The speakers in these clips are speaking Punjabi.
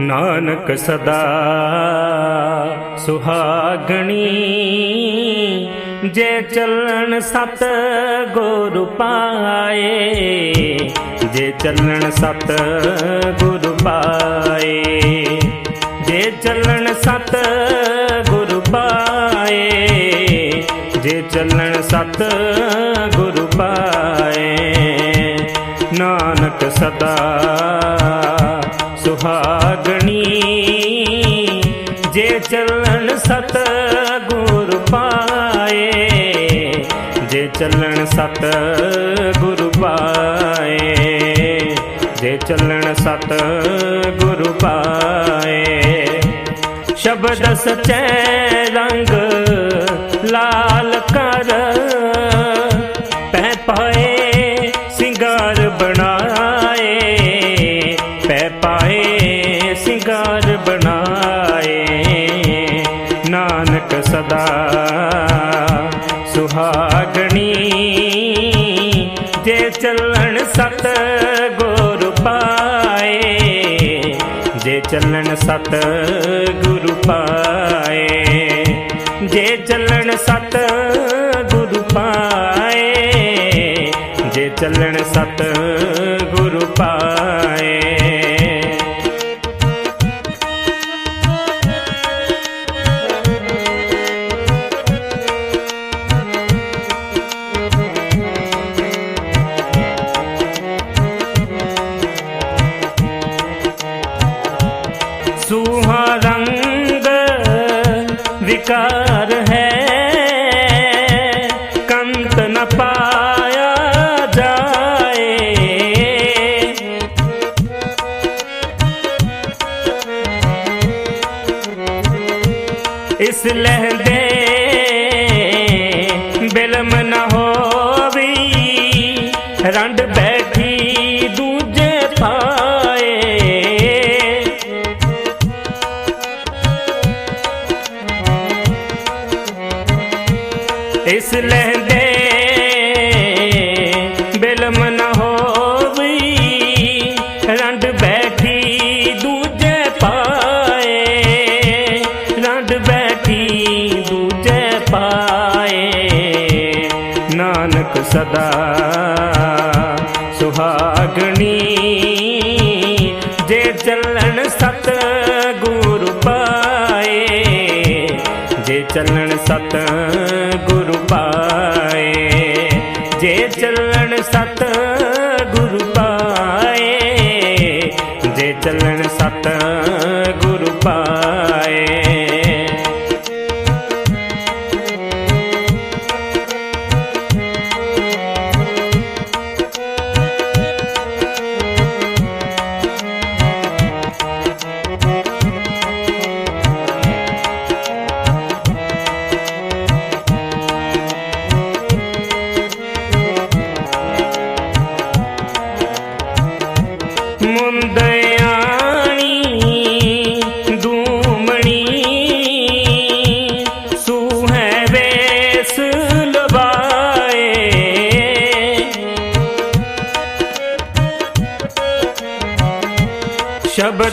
ਨਾਨਕ ਸਦਾ ਸੁਹਾਗਣੀ, ਜੇ ਚੱਲਣ ਸਤ ਗੁਰ ਪਾਏ, ਜੇ ਚੱਲਣ ਸਤ ਗੁਰ ਪਾਏ, ਜੇ ਚੱਲਣ ਸਤ ਗੁਰ ਪਾਏ, ਜੇ ਚੱਲਣ ਸਤ ਗੁਰ ਪਾਏ, ਨਾਨਕ ਸਦਾ ਸੁਹਾਗਣੀ, ਜੇ ਚੱਲਣ ਸਤ ਗੁਰ ਪਾਏ, ਜੇ ਚੱਲਣ ਸਤ ਗੁਰ ਪਾਏ, ਜੇ ਚੱਲਣ ਸਤ ਗੁਰ ਪਾਏ, ਸ਼ਬਦ ਸਚੈ ਰੰਗ ਲਾਲ ਸਤ ਗੁਰੂ ਪਾਏ। ਜੇ ਚੱਲਣ ਸਤ ਗੁਰੂ ਪਾਏ ਜੇ ਚੱਲਣ ਸਤ ਗੁਰੂ ਪਾਏ ਬਿਲਮ ਨ ਚੱਲਣ ਸਤ ਗੁਰੂ ਪਾਏ। ਜੇ ਚੱਲਣ ਸਤ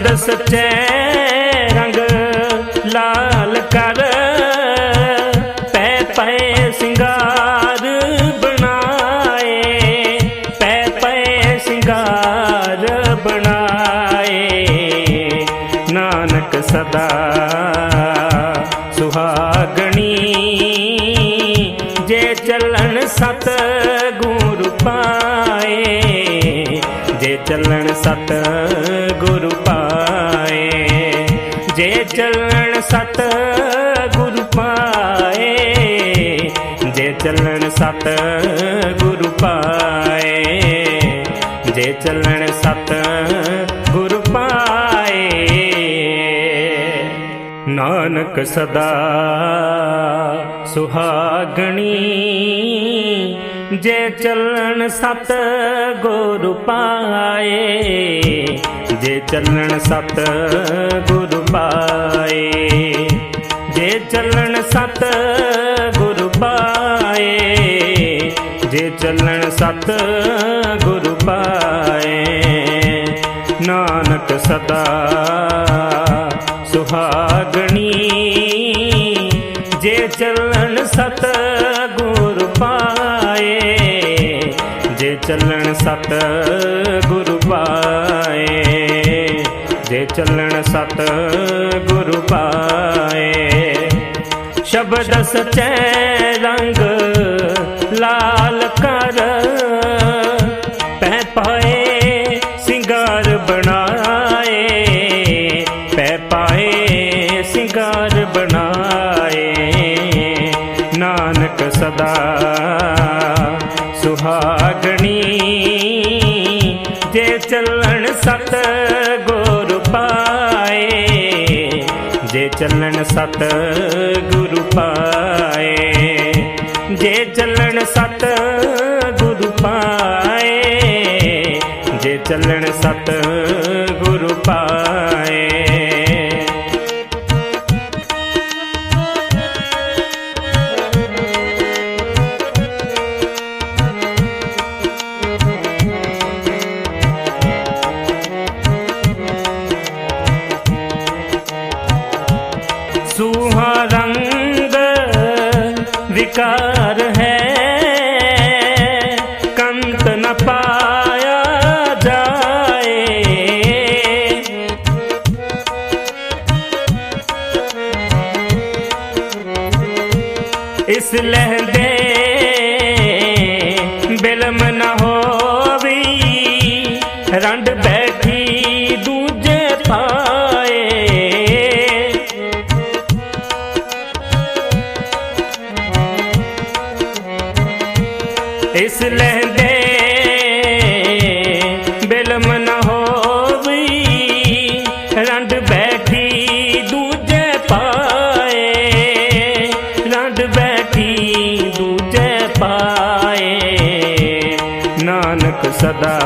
ਸ਼ਬਦ ਸਚੈ ਰੰਗ ਲਾਲ ਕਰ, ਪੈ ਪੈ ਸਿੰਗਾਰ ਬਣਾਏ, ਪੈ ਪੈ ਸਿੰਗਾਰ ਬਣਾਏ। ਨਾਨਕ ਸਦਾ ਸੁਹਾਗਣੀ, ਜੇ ਚੱਲਣ ਸਤ ਗੁਰ ਪਾਏ, ਜੇ ਚੱਲਣ ਸਤ ਜੇ ਚੱਲਣ ਸਤ ਗੁਰੂ ਪਾਏ, ਜੇ ਚੱਲਣ ਸਤ ਗੁਰੂ ਪਾਏ, ਜੇ ਚੱਲਣ ਸਤ ਗੁਰੂ ਪਾਏ। ਨਾਨਕ ਸਦਾ ਸੁਹਾਗਣੀ, ਜੇ ਚੱਲਣ ਸਤ ਗੁਰੂ ਪਾਏ, ਜੇ ਚੱਲਣ ਸਤ ਗੁਰ ਪਾਏ ਜੇ ਚੱਲਣ ਸਤ ਗੁਰ ਪਾਏ, ਜੇ ਚੱਲਣ ਸਤ ਗੁਰ ਪਾਏ, ਨਾਨਕ ਸਦਾ ਸੁਹਾਗਣੀ। ਜੇ ਚੱਲਣ ਸਤ ਗੁਰ ਪਾਏ, ਜੇ ਚੱਲਣ ਸਤ ਗੁਰ ਪਾਏ ਚੱਲਣ ਸਤ ਗੁਰ ਪਾਏ। ਸ਼ਬਦ ਸਚੈ ਰੰਗ ਲਾਲ ਕਰ ਪੈ ਪਾਏ ਸਿੰਗਾਰ ਬਣਾਏ। ਪੈ ਪਾਏ ਸਿੰਗਾਰ ਬਣਾਏ। ਨਾਨਕ ਸਦਾ ਸੁਹਾਗਣੀ। ਜੇ ਚੱਲਣ ਸਤ ਗੁਰੂ ਚੱਲਣ ਸਤ ਗੁਰੂ ਪਾਏ। ਜੇ ਚੱਲਣ ਸਤ ਗੁਰੂ ਪਾਏ ਜੇ ਚੱਲਣ ਸਤ ਗੁਰੂ ਪਾਏ। ਨਾਨਕ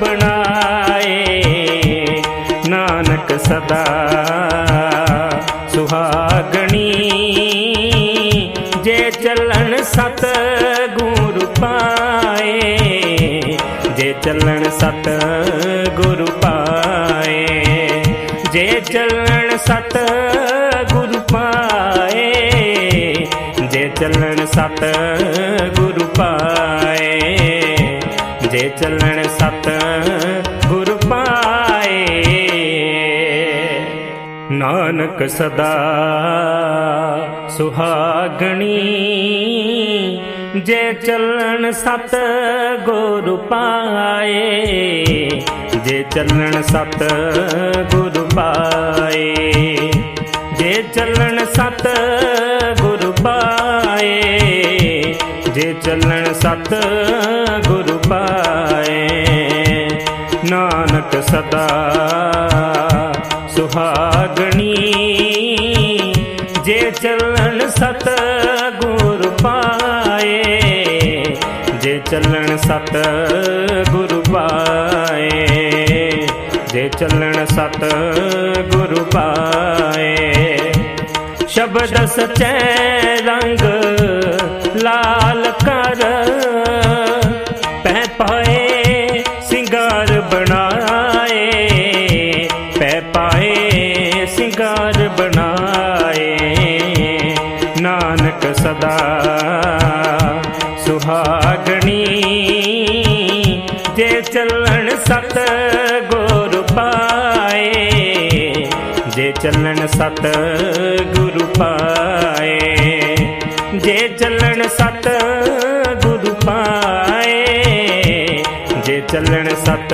ਬਣਾਏ। ਨਾਨਕ ਸਦਾ ਸੁਹਾਗਣੀ। ਜੇ ਚੱਲਣ ਸਤ ਗੁਰ ਪਾਏ, ਜੇ ਚੱਲਣ ਸਤ ਗੁਰੂ ਪਾਏ, ਜੇ ਚੱਲਣ ਸਤ ਗੁਰੂ ਪਾਏ, ਜੇ ਚੱਲਣ ਸਤ ਗੁਰੂ ਪਾਏ। ਜੇ ਚੱਲਣ ਸਤ ਗੁਰੂ ਪਾਏ। ਨਾਨਕ ਸਦਾ ਸੁਹਾਗਣੀ, ਜੇ ਚੱਲਣ ਸਤ ਗੁਰ ਪਾਏ, ਜੇ ਚੱਲਣ ਸਤ ਗੁਰ ਪਾਏ, ਜੇ ਚੱਲਣ ਸਤ ਗੁਰ ਪਾਏ। ਚੱਲਣ ਸਤ ਗੁਰ ਪਾਏ। ਨਾਨਕ ਸਦਾ ਸੁਹਾਗਣੀ। ਜੇ ਚੱਲਣ ਸਤ ਗੁਰ ਪਾਏ, ਜੇ ਚੱਲਣ ਸਤ ਗੁਰ ਪਾਏ, ਜੇ ਚੱਲਣ ਸਤ ਗੁਰ ਪਾਏ। ਸ਼ਬਦ ਸਚੈ ਰੰਗ ਲਾ ਸਤ ਗੁਰੂ ਪਾਏ। ਜੇ ਚੱਲਣ ਸਤ ਗੁਰੂ ਪਾਏ ਜੇ ਚੱਲਣ ਸਤ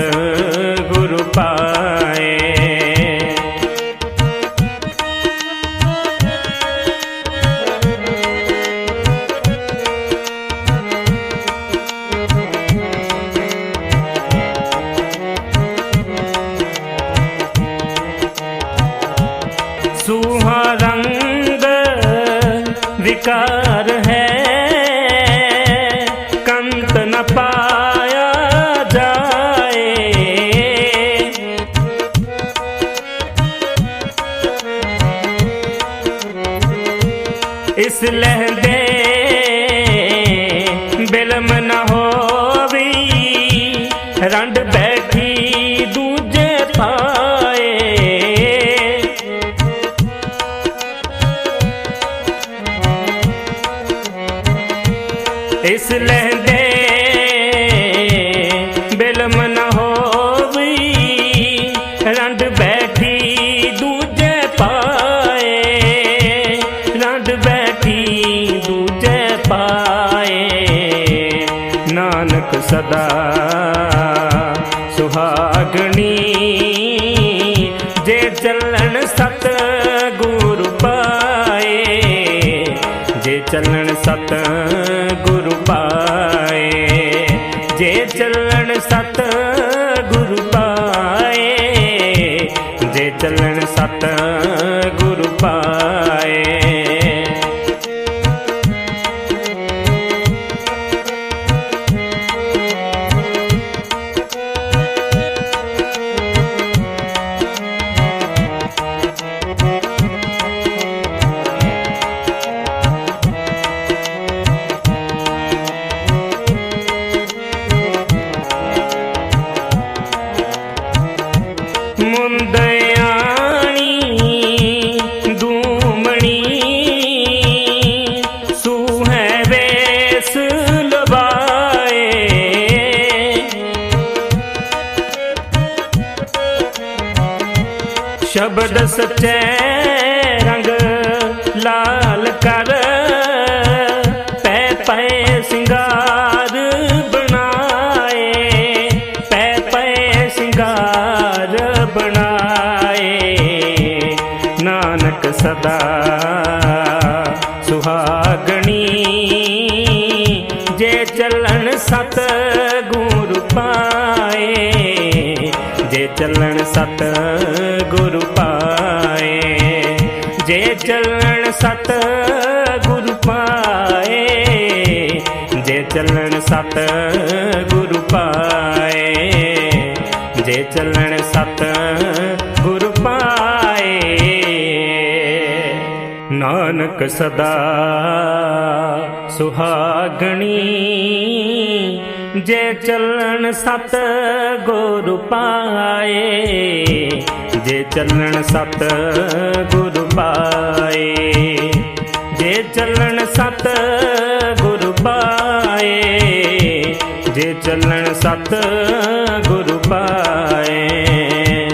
ਇਸ ਲਹਿੰਦੇ ਚੱਲਣ ਸਤ। ਸ਼ਬਦ ਸਚੈ ਰੰਗ ਲਾਲ ਕਰ। ਪੈ ਪੈ ਸਿੰਗਾਰ ਬਣਾਏ। ਪੈ ਪੈ ਸਿੰਗਾਰ ਬਣਾਏ। ਨਾਨਕ ਸਦਾ ਸੁਹਾਗਣੀ। ਜੇ ਚੱਲਣ ਸਤ ਗੁਰ ਪਾਏ। ਜੇ ਚੱਲਣ ਸਤ ਚੱਲਣ ਸਤ ਗੁਰੂ ਪਾਏ, ਜੇ ਚੱਲਣ ਸਤ ਗੁਰੂ ਪਾਏ, ਜੇ ਚੱਲਣ ਸਤ ਗੁਰ ਪਾਏ। ਨਾਨਕ ਸਦਾ ਸੁਹਾਗਣੀ, ਜੇ ਚੱਲਣ ਸਤ ਗੁਰ ਪਾਏ ਜੇ ਚੱਲਣ ਸਤ ਗੁਰੂ ਪਾਏ, ਜੇ ਚੱਲਣ ਸਤ ਗੁਰੂ ਪਾਏ, ਜੇ ਚੱਲਣ ਸਤ ਗੁਰੂ ਪਾਏ,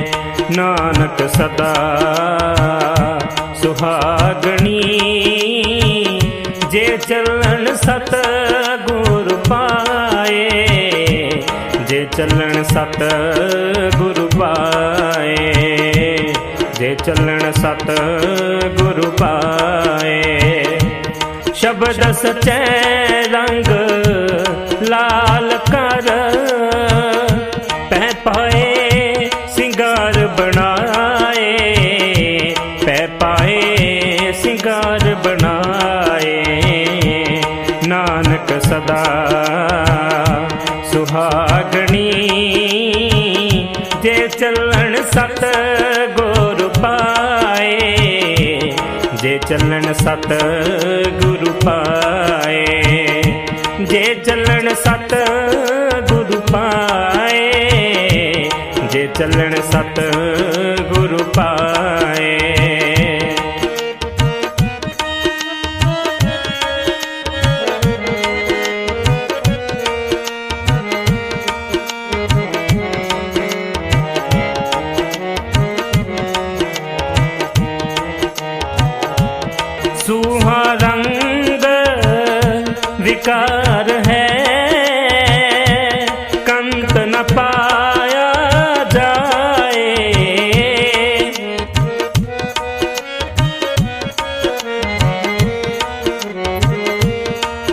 ਨਾਨਕ ਸਦਾ ਸੁਹਾਗਣੀ। ਜੇ ਚੱਲਣ ਸਤ ਗੁਰੂ ਪਾਏ, ਜੇ ਚੱਲਣ ਸਤ ਗੁਰੂ ਗੁਰੂ ਪਾਏ। ਸ਼ਬਦ ਸਚੈ ਰੰਗ ਚੱਲਣ ਸਤ ਗੁਰੂ ਪਾਏ। ਜੇ ਚੱਲਣ ਸਤ ਗੁਰੂ ਪਾਏ ਜੇ ਚੱਲਣ ਸਤ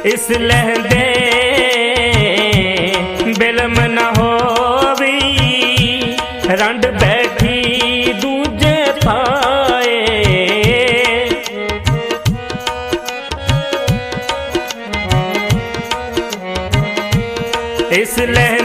ਇਸ ਲਹਿੰਦੇ ਬਿਲਮ ਨਾ ਹੋਵੀ। ਰੰਡ ਬੈਠੀ ਦੂਜੇ ਪਾਏ। ਇਸ ਲਹਿ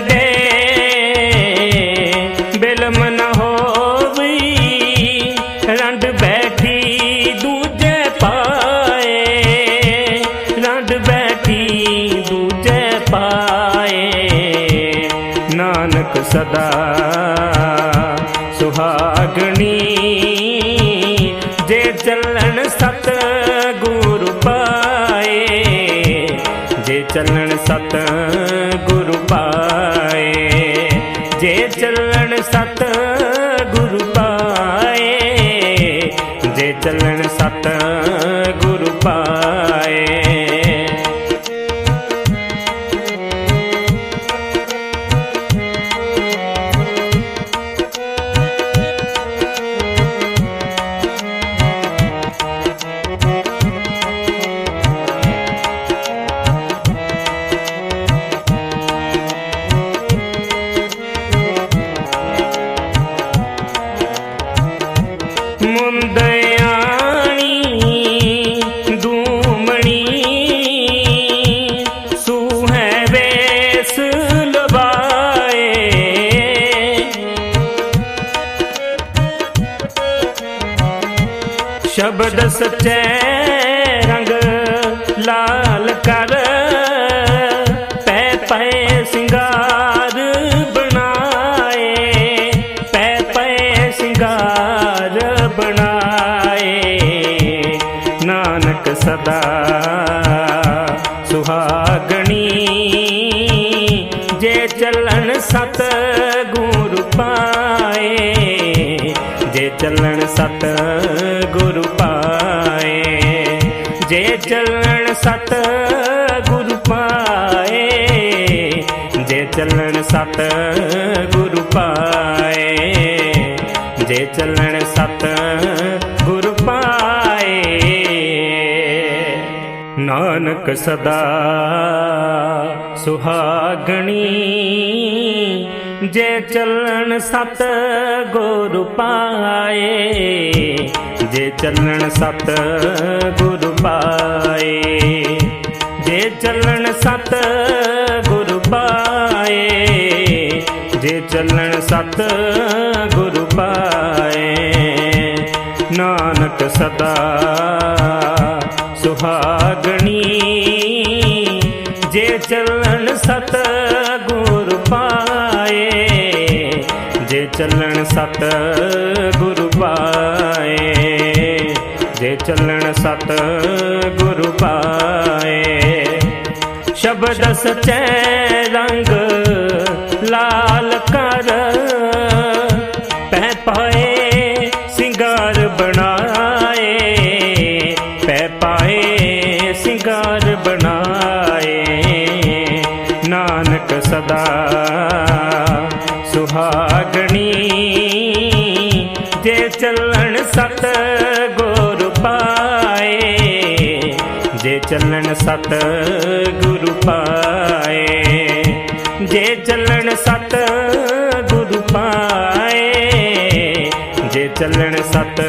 ਸੁਹਾਗਣੀ ਜੇ ਚੱਲਣ ਸਤ ਗੁਰੂ ਪਾਏ ਜੇ ਚੱਲਣ ਸਤ ਗੁਰੂ ਪਾਏ ਜੇ ਚੱਲਣ ਸਚੈ ਰੰਗ ਲਾਲ ਕਰ। ਪੈ ਪੈ ਸਿੰਗਾਰ ਬਣਾਏ। ਪੈ ਪੈ ਸਿੰਗਾਰ ਬਣਾਏ। ਨਾਨਕ ਸਦਾ ਸੁਹਾਗਣੀ। ਜੇ ਚੱਲਣ ਸਤ ਗੁਰੂ ਪਾਏ। ਜੇ ਚੱਲਣ ਸਤ ਗੁਰੂ ਚੱਲਣ ਸਤ ਗੁਰੂ ਪਾਏ, ਜੇ ਚੱਲਣ ਸਤ ਗੁਰੂ ਪਾਏ, ਜੇ ਚੱਲਣ ਸਤ ਗੁਰੂ ਪਾਏ। ਨਾਨਕ ਸਦਾ ਸੁਹਾਗਣੀ, ਜੇ ਚੱਲਣ ਸਤ ਗੁਰੂ ਪਾਏ ਜੇ ਚੱਲਣ ਸਤ ਗੁਰੂ ਪਾਏ, ਜੇ ਚੱਲਣ ਸਤ ਗੁਰੂ ਪਾਏ, ਜੇ ਚੱਲਣ ਸਤ ਗੁਰੂ ਪਾਏ, ਨਾਨਕ ਸਦਾ ਸੁਹਾਗਣੀ। ਜੇ ਚੱਲਣ ਸਤ ਗੁਰੂ ਪਾਏ, ਜੇ ਚੱਲਣ ਸਤ ਗੁਰੂ ਪਾਏ ਜੇ ਚੱਲਣ ਸਤ ਗੁਰੂ ਪਾਏ, ਸ਼ਬਦ ਸਚੈ ਰੰਗ ਲਾਲ ਕਰ ਪੈ ਪਾਏ, ਸਿੰਗਾਰ ਬਣਾਏ, ਪੈ ਪਾਏ, ਸਿੰਗਾਰ ਬਣਾਏ। ਨਾਨਕ ਸਦਾ ਸੁਹਾਗਣੀ, ਜੇ ਚੱਲਣ ਸਤ ਚੱਲਣ ਸਤ ਗੁਰੂ ਪਾਏ। ਜੇ ਚੱਲਣ ਸਤ ਗੁਰੂ ਪਾਏ ਜੇ ਚੱਲਣ ਸਤ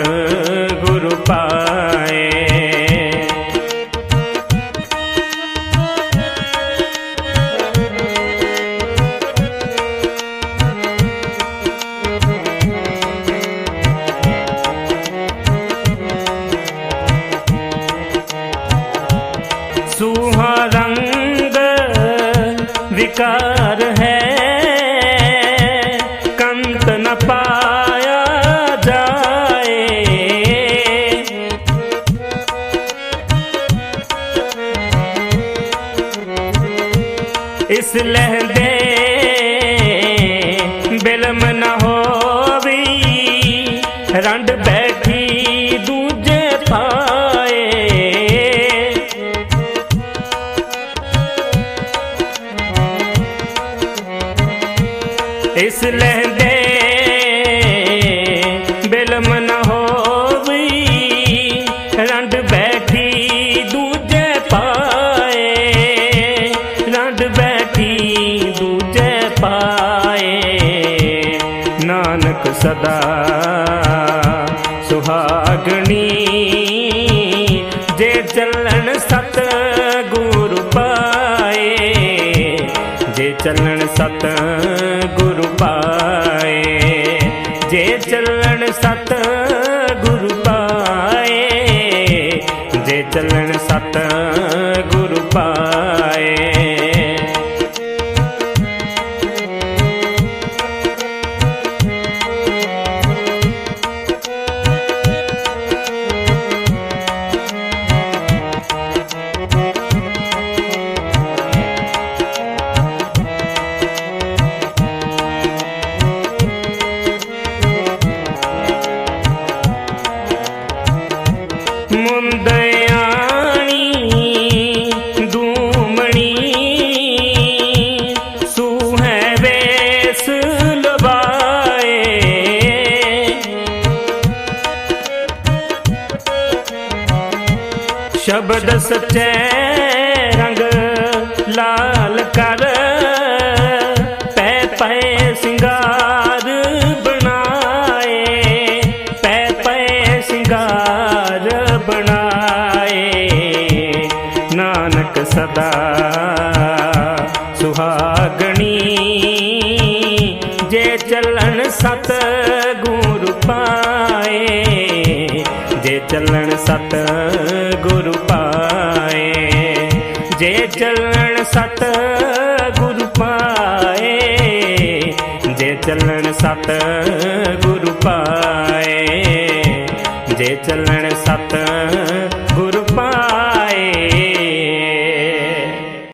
का ਸਦਾ ਸੁਹਾਗਣੀ। ਜੇ ਚੱਲਣ ਸਤ ਗੁਰ ਪਾਏ, ਜੇ ਚੱਲਣ ਸਤ ਗੁਰ ਪਾਏ, ਜੇ ਚੱਲਣ ਸਤ ਚੱਲਣ ਸਤ ਗੁਰੂ ਪਾਏ। ਜੇ ਚੱਲਣ ਸਤ ਗੁਰ ਪਾਏ, ਜੇ ਚੱਲਣ ਸਤ ਗੁਰੂ ਪਾਏ। ਜੇ ਚੱਲਣ ਸਤ